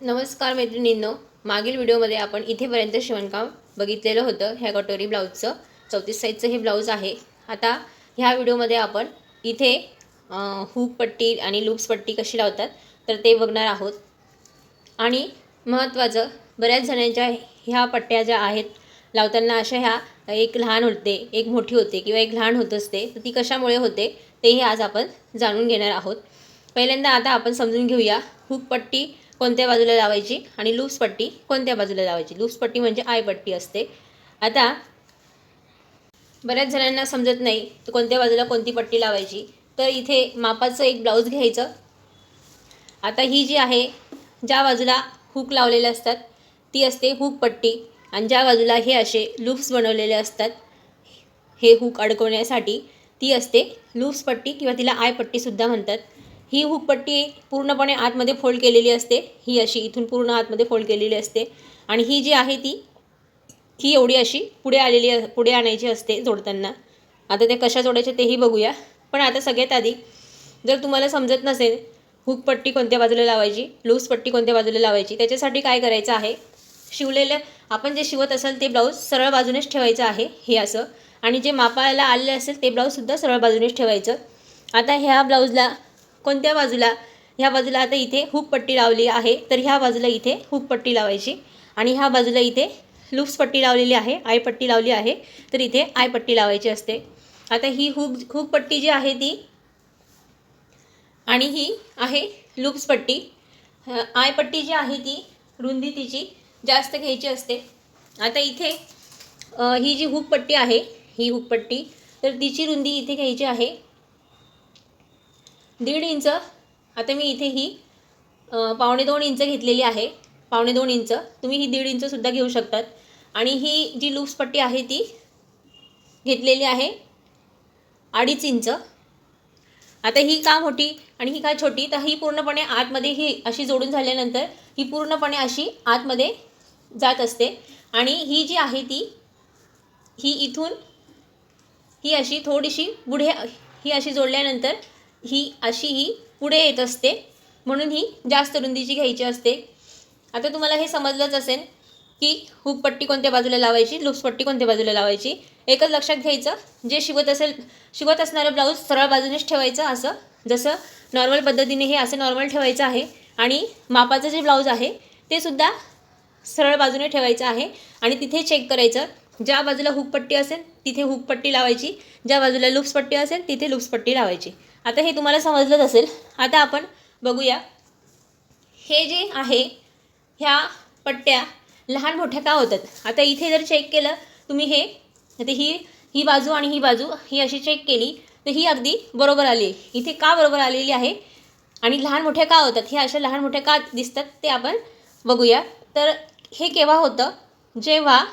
नमस्कार मैत्रिणींनो. मागील व्हिडिओमध्ये आपण इथेपर्यंत शिवणकाम बघितलेलं होतं ह्या कटोरी ब्लाऊजचं. चौतीस साईजचं हे ब्लाऊज आहे. आता ह्या व्हिडिओमध्ये आपण इथे हुक पट्टी आणि लूप्स पट्टी कशी लावतात तर ते बघणार आहोत. आणि महत्त्वाचं बऱ्याच जणांच्या ह्या पट्ट्या ज्या आहेत लावताना अशा ह्या एक लहान होते एक मोठी होते किंवा एक लहान होत असते तर ती कशामुळे होते तेही आज आपण जाणून घेणार आहोत. पहिल्यांदा आता आपण समजून घेऊया हुक पट्टी कोणत्या बाजूला लावायची आणि लूप्स पट्टी कोणत्या बाजूला लावायची? लूप्स पट्टी म्हणजे आय पट्टी असते. आता बऱ्याच जणांना समजत नाही तर कोणत्या बाजूला कोणती पट्टी लावायची. तर इथे मापाचं एक ब्लाऊज घ्यायचं. आता ही जी आहे ज्या बाजूला हुक लावलेले असतात ती असते हुक पट्टी. आणि ज्या बाजूला हे असे लूप्स बनवलेले असतात हे हुक अडकवण्यासाठी ती असते लूप्स पट्टी किंवा तिला आय पट्टीसुद्धा म्हणतात. ही हुकपट्टी पूर्णपणे आतमध्ये फोल्ड केलेली असते. ही अशी इथून पूर्ण आतमध्ये फोल्ड केलेली असते. आणि ही जी आहे ती ही एवढी अशी पुढे आलेली पुढे आणायची असते जोडताना. आता ते कशा जोडायचे तेही बघूया. पण आता सगळ्यात आधी जर तुम्हाला समजत नसेल हुक पट्टी कोणत्या बाजूला लावायची लूज पट्टी कोणत्या बाजूला लावायची त्याच्यासाठी काय करायचं आहे? शिवलेलं आपण जे शिवत असेल ते ब्लाऊज सरळ बाजूनेच ठेवायचं आहे हे असं. आणि जे मापायला आलेले असेल ते ब्लाऊजसुद्धा सरळ बाजूनेच ठेवायचं. आता ह्या ब्लाऊजला कोणत्या बाजूला? ह्या बाजूला आता इथे हुक पट्टी लावली आहे तर ह्या बाजूला इथे हुक पट्टी लावायची. आणि ह्या बाजूला इथे लूप्स पट्टी लावलेली आहे आय पट्टी लावली आहे तर इथे आय पट्टी लावायची असते. आता ही हुक हुक पट्टी जी आहे ती आणि ही आहे लूप्स पट्टी. आय पट्टी जी आहे ती रुंदी तिची जास्त घ्यायची असते. आता इथे ही जी हुक पट्टी आहे ही हुक पट्टी तर तिची रुंदी इथे घ्यायची आहे. दीड इंच. आता मी इथे ही पावणे दोन इंच घेतलेली आहे. पावणे दोन इंच. तुम्ही ही दीड इंचसुद्धा घेऊ शकतात. आणि ही जी लूप्स पट्टी आहे ती घेतलेली आहे अडीच इंच. आता ही का मोठी आणि ही का छोटी? तर ही पूर्णपणे आतमध्ये ही अशी जोडून झाल्यानंतर ही पूर्णपणे अशी आतमध्ये जात असते. आणि ही जी आहे ती ही इथून ही अशी थोडीशी पुढे ही अशी जोडल्यानंतर ही अशी ही पुढे येत असते. म्हणून ही जास्त रुंदीची घ्यायची असते. आता तुम्हाला हे समजलंच असेल की हुक पट्टी कोणत्या बाजूला लावायची लूप्स पट्टी कोणत्या बाजूला लावायची. एकच लक्षात घ्यायचं जे शिवत असेल शिवत असणारं ब्लाऊज सरळ बाजूनेच ठेवायचं असं. जसं नॉर्मल पद्धतीने हे असं नॉर्मल ठेवायचं आहे आणि मापाचं जे ब्लाऊज आहे ते सुद्धा सरळ बाजूने ठेवायचं आहे. आणि तिथे चेक करायचं ज्या बाजूला हुक पट्टी असेल तिथे हुक पट्टी लावायची. ज्या बाजूला लुप्सपट्टी असेल तिथे लूप्स पट्टी लावायची. आता हे तुम्हाला समजलंच असेल. आता आपण बघूया. हे जे आहे ह्या पट्ट्या लहान मोठ्या का होतात? आता इथे जर चेक केलं तुम्ही हे आता ही ही बाजू आणि ही बाजू ही अशी चेक केली तर ही अगदी बरोबर आली इथे का बरोबर आलेली आहे? आणि लहान मोठ्या का होतात? हे अशा लहान मोठ्या का दिसतात? ते आपण बघूया. तर हे केव्हा होतं? जेव्हा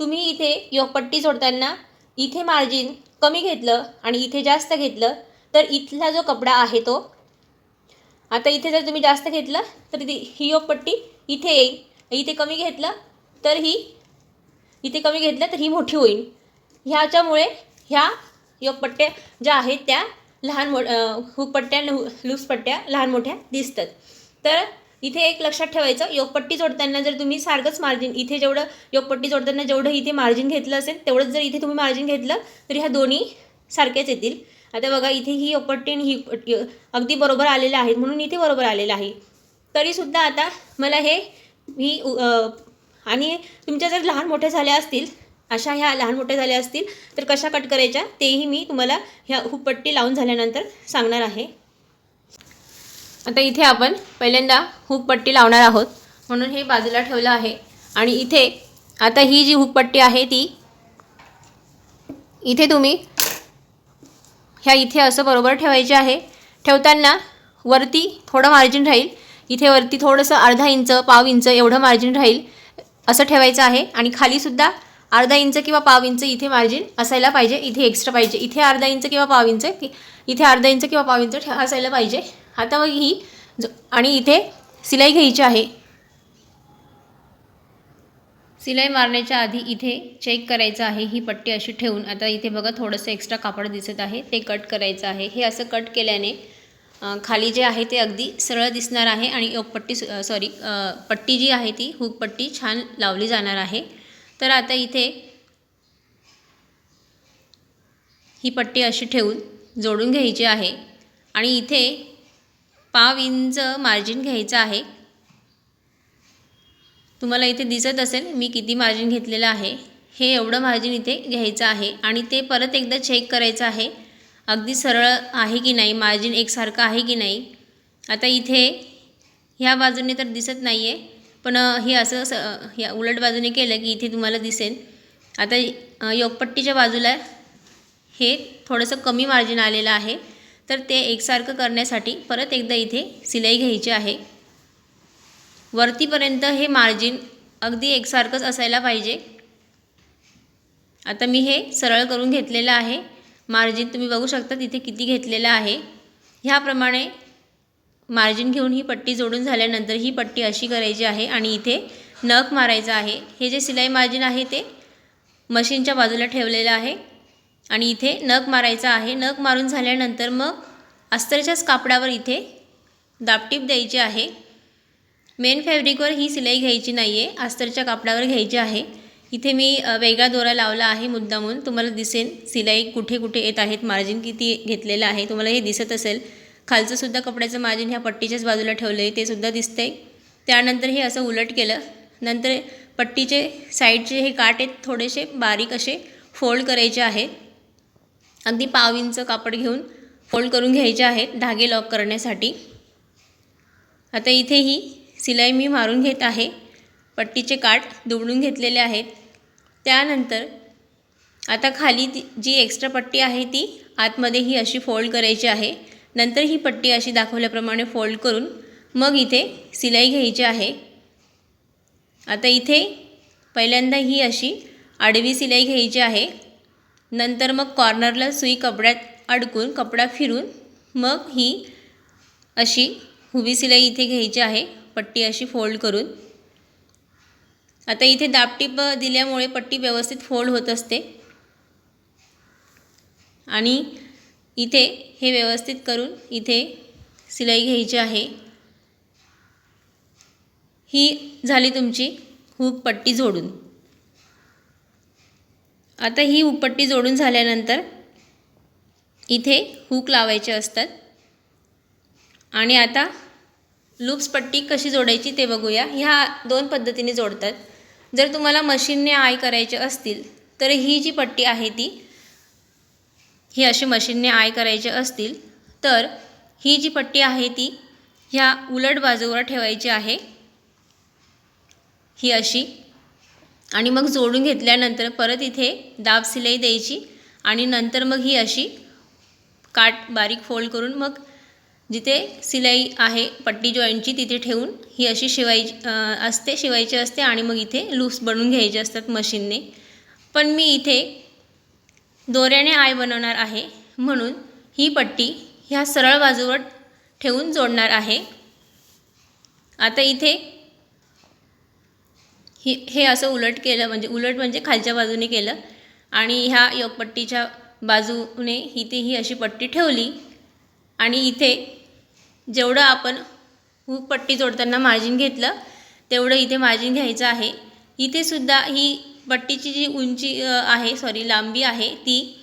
तुम्ही इथे योगपट्टी जोडताना इथे मार्जिन कमी घेतलं आणि इथे जास्त घेतलं तर इथला जो कपडा आहे तो आता इथे जर तुम्ही जास्त घेतलं तर इथे ही योगपट्टी इथे येईल. इथे कमी घेतलं तर ही इथे कमी घेतलं तर ही मोठी होईल. ह्याच्यामुळे ह्या योगपट्ट्या ज्या आहेत त्या लहान मो हुकपट्ट्या लूज पट्ट्या लहान मोठ्या दिसतात. तर इथे एक लक्षात ठेवायचं योगपट्टी जोडताना जर तुम्ही सारखंच मार्जिन इथे जेवढं योगपट्टी जोडताना जेवढं इथे मार्जिन घेतलं असेल तेवढंच जर इथे तुम्ही मार्जिन घेतलं तर ह्या दोन्ही सारख्याच येतील. आता बघा इथे ही योगपट्टी ही पट्टी अगदी बरोबर आलेलं आहे म्हणून इथे बरोबर आलेलं आहे. तरीसुद्धा आता मला हे ही उ- आणि तुमच्या जर लहान मोठ्या झाल्या असतील अशा ह्या लहान मोठ्या झाल्या असतील तर कशा कट करायच्या तेही मी तुम्हाला ह्या हुपट्टी लावून झाल्यानंतर सांगणार आहे. आता इथे आपण पहिल्यांदा हुकपट्टी लावणार आहोत. म्हणून हे बाजूला ठेवलं आहे. आणि इथे आता ही जी हुकपट्टी आहे ती इथे तुम्ही ह्या इथे असं बरोबर ठेवायचे आहे. ठेवताना वरती थोडं मार्जिन राहील. इथे वरती थोडंसं अर्धा इंच पाव इंच एवढं मार्जिन राहील. असं ठेवायचं आहे. आणि खालीसुद्धा अर्धा इंच किंवा पाव इंच इथे मार्जिन असायला पाहिजे. इथे एक्स्ट्रा पाहिजे. इथे अर्धा इंच किंवा पाव इंच इथे अर्धा इंच किंवा पाव इंच ठे- असायला पाहिजे. आता मग ही ज- आणि इथे सिलाई घ्यायची आहे. सिलाई मारण्याच्या आधी इथे चेक करायचं आहे. ही पट्टी अशी ठेवून आता इथे बघा थोडंसं एक्स्ट्रा कापड दिसत आहे. ते कट करायचं आहे. हे असं कट केल्याने खाली जे आहे ते अगदी सरळ दिसणार आहे आणि योगपट्टी सॉरी पट्टी जी आहे ती हुक पट्टी छान लावली जाणार आहे. तर आता इथे ही पट्टी अशी ठेवून जोडून घ्यायची आहे. आणि इथे पाव इंच मार्जिन घ्यायचं आहे. तुम्हाला इथे दिसत असेल मी किती मार्जिन घेतलेलं आहे. हे एवढं मार्जिन इथे घ्यायचं आहे आणि ते परत एकदा चेक करायचं आहे. अगदी सरळ आहे की नाही? मार्जिन एकसारखं आहे की नाही? आता इथे ह्या बाजूने तर दिसत नाही आहे पण हे असं स ह्या उलट बाजूने केलं की इथे तुम्हाला दिसेल. आता योगपट्टीच्या बाजूला हे थोडंसं कमी मार्जिन आलेलं आहे. तर ते एकसारखं करण्यासाठी परत एकदा इथे सिलाई घ्यायची आहे. वरतीपर्यंत हे मार्जिन अगदी एकसारखंच असायला पाहिजे. आता मी हे सरळ करून घेतलेलं आहे. मार्जिन तुम्ही बघू शकता तिथे किती घेतलेलं आहे. ह्याप्रमाणे मार्जिन घेऊन ही पट्टी जोडून झाल्यानंतर ही पट्टी अशी करायची आहे आणि इथे नख मारायचं आहे. हे जे सिलाई मार्जिन आहे ते मशीनच्या बाजूला ठेवलेलं आहे आणि इथे नख मारायचा आहे. नख मारून झाल्यानंतर मग अस्तरच्याच कापडावर इथे दापटीप द्यायची आहे. मेन फॅब्रिकवर ही सिलाई घ्यायची नाही आहे अस्तरच्या कापडावर घ्यायची आहे. इथे मी वेगळा दोरा लावला आहे मुद्दामून. तुम्हाला दिसेल सिलाई कुठे कुठे येत आहेत मार्जिन किती घेतलेलं आहे तुम्हाला हे दिसत असेल. खालचंसुद्धा कपड्याचं मार्जिन ह्या पट्टीच्याच बाजूला ठेवलं आहे ते सुद्धा दिसतंय. त्यानंतर हे असं उलट केलं. नंतर पट्टीचे साईडचे हे काट आहेत थोडेसे बारीक असे फोल्ड करायचे आहेत. अगदी पाव इंच कापड घेऊन फोल्ड करून घ्यायचे आहेत धागे लॉक करण्यासाठी. आता इथे ही सिलाई मी मारून घेत आहे. पट्टीचे काठ दुवडून घेतलेले आहेत. त्यानंतर आता खाली ती जी एक्स्ट्रा पट्टी आहे ती आतमध्ये ही अशी फोल्ड करायची आहे. नंतर ही पट्टी अशी दाखवल्याप्रमाणे फोल्ड करून मग इथे सिलाई घ्यायची आहे. आता इथे पहिल्यांदा ही अशी आडवी सिलाई घ्यायची आहे. नंतर मग कॉर्नरला सुई कपड्यात अडकून कपडा फिरून मग ही अशी हुबी सिलाई इथे घ्यायची आहे. पट्टी अशी फोल्ड करून. आता इथे दापटीप दिल्यामुळे पट्टी व्यवस्थित फोल्ड होत असते. आणि इथे हे व्यवस्थित करून इथे सिलाई घ्यायची आहे. ही झाली तुमची हूक पट्टी जोडून. आता ही उपपट्टी जोडून झाल्यानंतर इथे हूक लावायचे असतात. आणि आता लूप्स पट्टी कशी जोडायची ते बघूया. ह्या दोन पद्धतीने जोडतात. जर तुम्हाला मशीनने आय करायचे असतील तर ही जी पट्टी आहे ती ही अशी मशीनने आय करायचे असतील तर ही जी पट्टी आहे ती ह्या उलट बाजूवर ठेवायची आहे. ही अशी. आणि मग जोडून घेतल्यानंतर परत इथे दाब सिलाई द्यायची. आणि नंतर मग ही अशी काट बारीक फोल्ड करून मग जिथे सिलाई आहे पट्टी जॉईंटची तिथे ठेवून ही अशी शिवायची असते शिवायची असते आणि मग इथे लूप्स बनवून घ्यायचे असतात मशीनने पण मी इथे दोऱ्याने आय बनवणार आहे म्हणून ही पट्टी ह्या सरळ बाजूवर ठेवून जोडणार आहे. आता इथे हे हे असं उलट केलं म्हणजे उलट म्हणजे खालच्या बाजूने केलं आणि ह्या योगपट्टीच्या बाजूने इथे ही अशी पट्टी ठेवली आणि इथे जेवढं आपण हुक पट्टी जोडताना मार्जिन घेतलं तेवढं इथे मार्जिन घ्यायचं आहे. इथे सुद्धा ही पट्टीची जी उंची आहे सॉरी लांबी आहे ती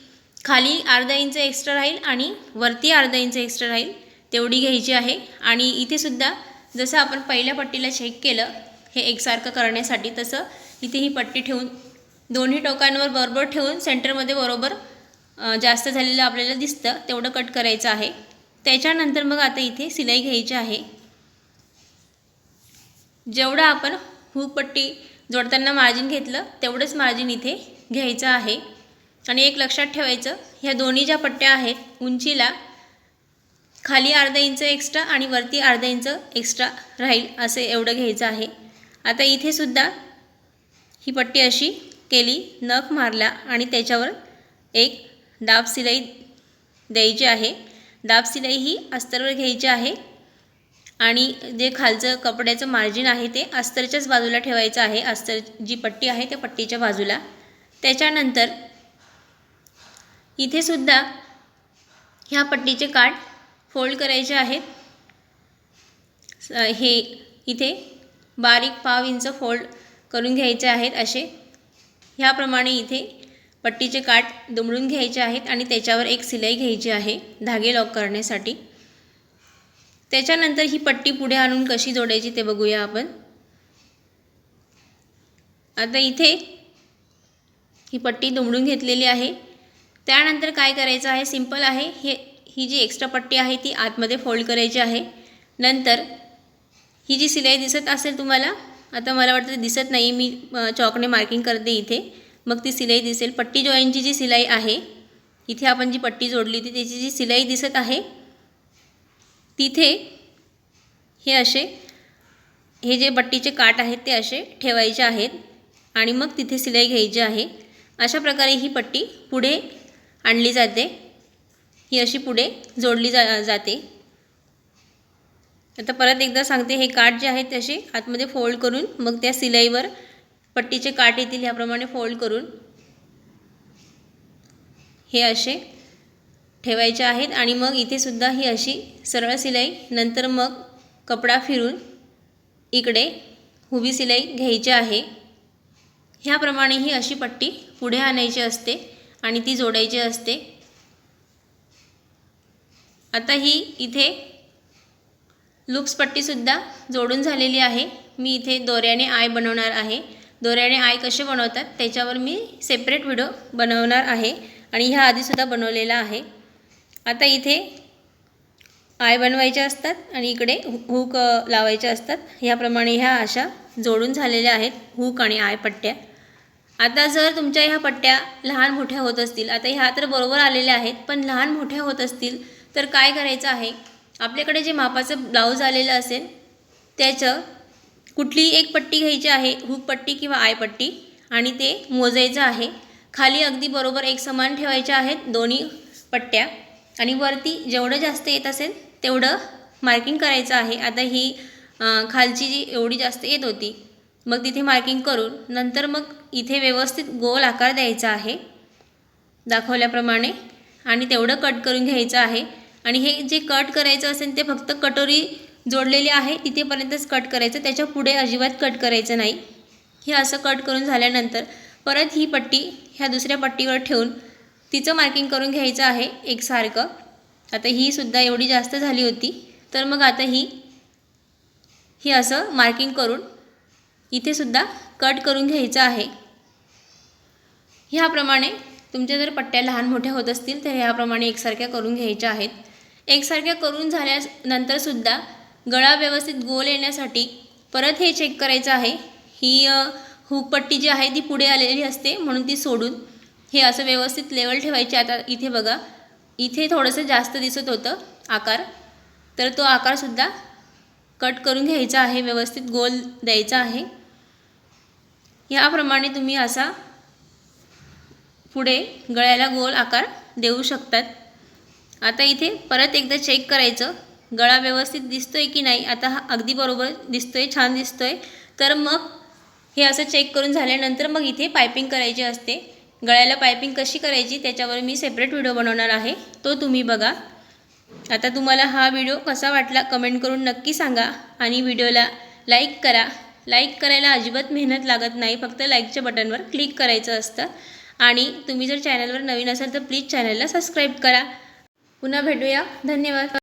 खाली अर्धा इंच एक्स्ट्रा राहील आणि वरती अर्धा इंच एक्स्ट्रा राहील तेवढी घ्यायची आहे. आणि इथे सुद्धा जसं आपण पहिल्या पट्टीला चेक केलं हे एकसारखं करण्यासाठी तसं इथे ही पट्टी ठेवून दोन्ही टोकांवर बरोबर ठेवून सेंटरमध्ये बरोबर जास्त झालेलं आपल्याला दिसतं तेवढं कट करायचं आहे. त्याच्यानंतर मग आता इथे सिलाई घ्यायची आहे. जेवढं आपण हुक पट्टी जोडताना मार्जिन घेतलं तेवढंच मार्जिन इथे घ्यायचं आहे. आणि एक लक्षात ठेवायचं ह्या दोन्ही ज्या पट्ट्या आहेत उंचीला खाली अर्धा इंच एक्स्ट्रा आणि वरती अर्धा इंच एक्स्ट्रा राहील असे एवढं घ्यायचं आहे. आता इथे सुद्धा ही पट्टी अशी केली नख मारला आणि त्याच्यावर एक दाब सिलाई द्यायची आहे. दाब सिलाई ही अस्तरवर घ्यायची आहे. आणि जे खालचं कपड्याचं मार्जिन आहे ते अस्तरच्याच बाजूला ठेवायचं आहे. अस्तर जी पट्टी आहे त्या पट्टीच्या बाजूला. त्याच्यानंतर इथे सुद्धा ह्या पट्टीचे काठ फोल्ड करायचे आहेत. हे इथे बारीक पाव इंच फोल्ड करून घ्यायचे आहेत असे. ह्याप्रमाणे इथे पट्टीचे काठ दुमडून घ्यायचे आहेत आणि त्याच्यावर एक सिलाई घ्यायची आहे धागे लॉक करण्यासाठी. त्याच्यानंतर ही पट्टी पुढे आणून कशी जोडायची ते बघूया आपण. आता इथे ही पट्टी दुमडून घेतलेली आहे. त्यानंतर काय करायचं आहे सिंपल आहे. हे ही जी एक्स्ट्रा पट्टी आहे ती आतमध्ये फोल्ड करायची आहे. नंतर ही जी सिलाई दिसत असेल तुम्हाला आता मला वाटतं दिसत नाही मी चॉकने मार्किंग करते इथे. मग ती सिलाई दिसेल. पट्टी जॉईनची जी सिलाई आहे इथे आपण जी पट्टी जोडली होती त्याची जी सिलाई दिसत आहे तिथे हे असे हे जे पट्टीचे काठ आहेत ते असे ठेवायचे आहेत आणि मग तिथे सिलाई घ्यायची आहे. अशा प्रकारे ही पट्टी पुढे आणली जाते. ही अशी पुढे जोडली जा जाते. आता परत एकदा सांगते हे काठ जे आहेत ते असे आतमध्ये फोल्ड करून मग त्या सिलाईवर पट्टीचे काठ येतील ह्याप्रमाणे फोल्ड करून हे असे ठेवायचे आहेत आणि मग इथे सुद्धा ही अशी सरळ सिलाई नंतर मग कपडा फिरून इकडे हुबी सिलाई घ्यायची आहे. ह्याप्रमाणे ही अशी पट्टी पुढे आणायची असते आणि ती जोडायची असते. आता ही इथे लुप्स पट्टीसुद्धा जोडून झालेली आहे. मी इथे दोऱ्याने आय बनवणार आहे. दोऱ्याने आय कसे बनवतात त्याच्यावर मी सेपरेट व्हिडिओ बनवणार आहे. आणि ह्या आधीसुद्धा बनवलेला आहे. आता इथे आय बनवायच्या असतात आणि इकडे हुक लावायच्या असतात. ह्याप्रमाणे ह्या अशा जोडून झालेल्या आहेत हुक आणि आय पट्ट्या. आता जर तुमच्या ह्या पट्ट्या लहान मोठ्या होत असतील आता ह्या तर बरोबर आलेल्या आहेत पण लहान मोठ्या होत असतील तर काय करायचं आहे? आपल्याकडे जे मापाचं ब्लाऊज आलेलं असेल त्याचं कुठलीही एक पट्टी घ्यायची आहे हुक पट्टी किंवा आय पट्टी आणि ते मोजायचं आहे. खाली अगदी बरोबर एक समान ठेवायच्या आहेत दोन्ही पट्ट्या. आणि वरती जेवढं जास्त येत असेल तेवढं मार्किंग करायचं आहे. आता ही खालची जी एवढी जास्त येत होती मग तिथे मार्किंग करून नंतर मग इथे व्यवस्थित गोल आकार द्यायचा आहे दाखवल्याप्रमाणे. आणि तेवढं कट करून घ्यायचं आहे. आणि हे जे कट करायचं असेल ते फक्त कटोरी जोडलेले आहे तिथेपर्यंतच कट करायचं त्याच्या पुढे अजिबात कट करायचं नाही. हे असं कट करून झाल्यानंतर परत ही पट्टी ह्या दुसऱ्या पट्टीवर ठेवून तिचं मार्किंग करून घ्यायचं आहे एकसारखं. आता ही सुद्धा एवढी जास्त झाली होती तर मग आता ही ही असं मार्किंग करून इथे सुद्धा कट करून घ्यायचं आहे. ह्याप्रमाणे तुमच्या जर पट्ट्या लहान मोठ्या होत असतील तर ह्याप्रमाणे एकसारख्या करून घ्यायच्या आहेत. एकसारख्या करून झाल्यानंतरसुद्धा गळा व्यवस्थित गोल येण्यासाठी परत हे चेक करायचं आहे. ही हुकपट्टी जी आहे ती पुढे आलेली असते म्हणून ती सोडून हे असं व्यवस्थित लेवल ठेवायचे आता इथे बघा. इथे थोडंसं जास्त दिसत होतं आकार. तर तो आकारसुद्धा कट करून घ्यायचा आहे व्यवस्थित गोल द्यायचा आहे. याप्रमाणे तुम्ही असा पुढे गळ्याला गोल आकार देऊ शकतात. आता इथे परत एकदा चेक करायचं. गळा व्यवस्थित दिसतोय की नाही आता हा अगदी बरोबर दिसतोय छान दिसतोय. तर मग हे असं चेक करून झाल्यानंतर मग इथे पायपिंग करायची असते. गळ्याला पायपिंग कशी करायची त्याच्यावर मी सेपरेट व्हिडिओ बनवणार आहे. तो तुम्ही बघा. आता तुम्हाला हा व्हिडिओ कसा वाटला कमेंट करून नक्की सांगा आणि व्हिडिओला लाईक करा. लाईक करायला अजिबात मेहनत लागत नाही फक्त लाईकच्या बटनवर क्लिक करायचं असतं. आणि तुम्ही जर चॅनलवर नवीन असाल तर प्लीज चॅनलला सबस्क्राईब करा. पुन्हा भेटूया. धन्यवाद.